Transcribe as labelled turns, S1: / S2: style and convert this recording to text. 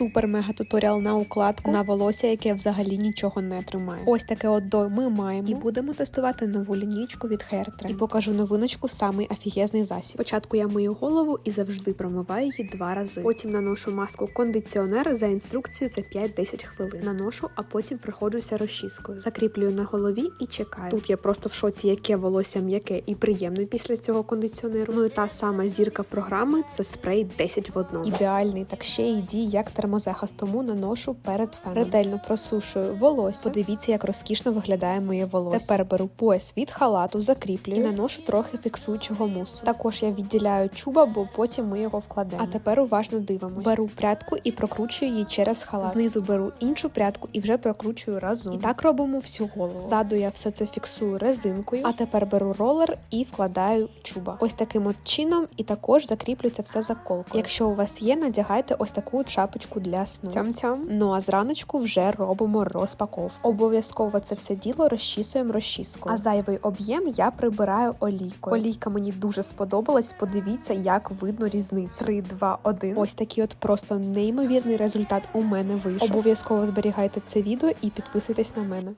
S1: супер-мега туторіал на укладку на волосся, яке взагалі нічого не тримає. Ось таке от до ми маємо. І будемо тестувати нову лінійку від Hairtrend. І покажу новиночку, самий офігезний засіб. Спочатку я мию голову і завжди промиваю її два рази. Потім наношу маску кондиціонер за інструкцією. Це 5-10 хвилин. Наношу, а потім приходжуся розчіскою. Закріплюю на голові і чекаю. Тут я просто в шоці, яке волосся м'яке і приємне після цього кондиціонеру. Ну і та сама зірка програми це спрей 10 в одному. Ідеальний, так ще й дій як термозахист, тому наношу перед феном. Ретельно просушую волосся. Подивіться, як розкішно виглядає моє волосся. Тепер беру пояс від халату, закріплюю і наношу трохи фіксуючого мусу. Також я відділяю чуба, бо потім ми його вкладемо. А тепер уважно дивимось. Беру прядку і прокручую її через халат. Знизу беру іншу прядку і вже прокручую разом. І так робимо всю голову. Ззаду я все це фіксую резинкою. А тепер беру ролер і вкладаю чуба. Ось таким от чином, і також закріплю це все заколкою. Якщо у вас є, надягайте ось таку от для сну. Цям-цям. Ну а зраночку вже робимо розпаков. Обов'язково це все діло розчісуємо розчіскою. А зайвий об'єм я прибираю олійкою. Олійка мені дуже сподобалась. Подивіться, як видно різницю. 3, 2, 1. Ось такий от просто неймовірний результат у мене вийшов. Обов'язково зберігайте це відео і підписуйтесь на мене.